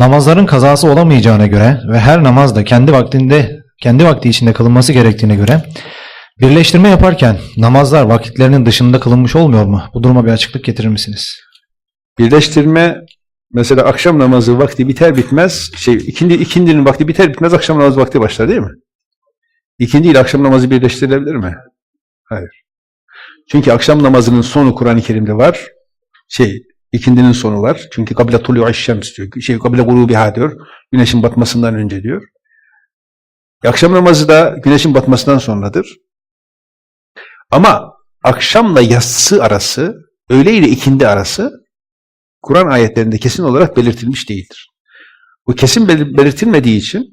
Namazların kazası olamayacağına göre ve her namaz da kendi vaktinde, kendi vakti içinde kılınması gerektiğine göre birleştirme yaparken namazlar vakitlerinin dışında kılınmış olmuyor mu? Bu duruma bir açıklık getirir misiniz? Birleştirme mesela akşam namazı vakti biter bitmez şey ikindi ikindinin vakti biter bitmez akşam namazı vakti başlar değil mi? İkindi ile akşam namazı birleştirilebilir mi? Hayır. Çünkü akşam namazının sonu Kur'an-ı Kerim'de var. Şey ikindinin sonu var. Çünkü kabile tulu'u şems diyor. Şey kabile gurubiha diyor. Güneşin batmasından önce diyor. E, Akşam namazı da güneşin batmasından sonradır. Ama akşamla yatsı arası, öğle ile ikindi arası Kur'an ayetlerinde kesin olarak belirtilmiş değildir. Bu kesin belir- belirtilmediği için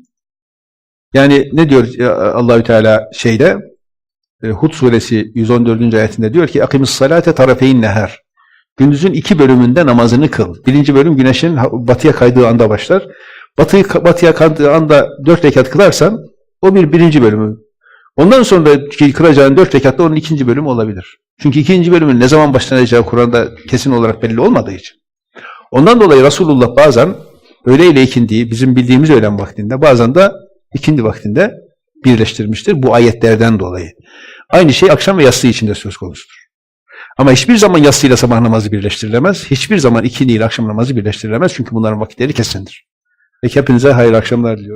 yani ne diyor ya Allahü Teala şeyde e, Hud suresi 114. ayetinde diyor ki akimis salate tarafeyn neher. Gündüzün iki bölümünde namazını kıl. Birinci bölüm güneşin batıya kaydığı anda başlar. Batıyı, batıya kaydığı anda dört rekat kılarsan o bir birinci bölümü. Ondan sonra kılacağın dört rekatta onun ikinci bölümü olabilir. Çünkü ikinci bölümün ne zaman başlanacağı Kur'an'da kesin olarak belli olmadığı için. Ondan dolayı Resulullah bazen öğle ile ikindiyi bizim bildiğimiz öğlen vaktinde bazen de ikindi vaktinde birleştirmiştir bu ayetlerden dolayı. Aynı şey akşam ve yatsı için de söz konusudur. Ama hiçbir zaman yatsı ile sabah namazı birleştirilemez. Hiçbir zaman ikindi ile akşam namazı birleştirilemez. Çünkü bunların vakitleri kesindir. Peki hepinize hayırlı akşamlar diliyorum.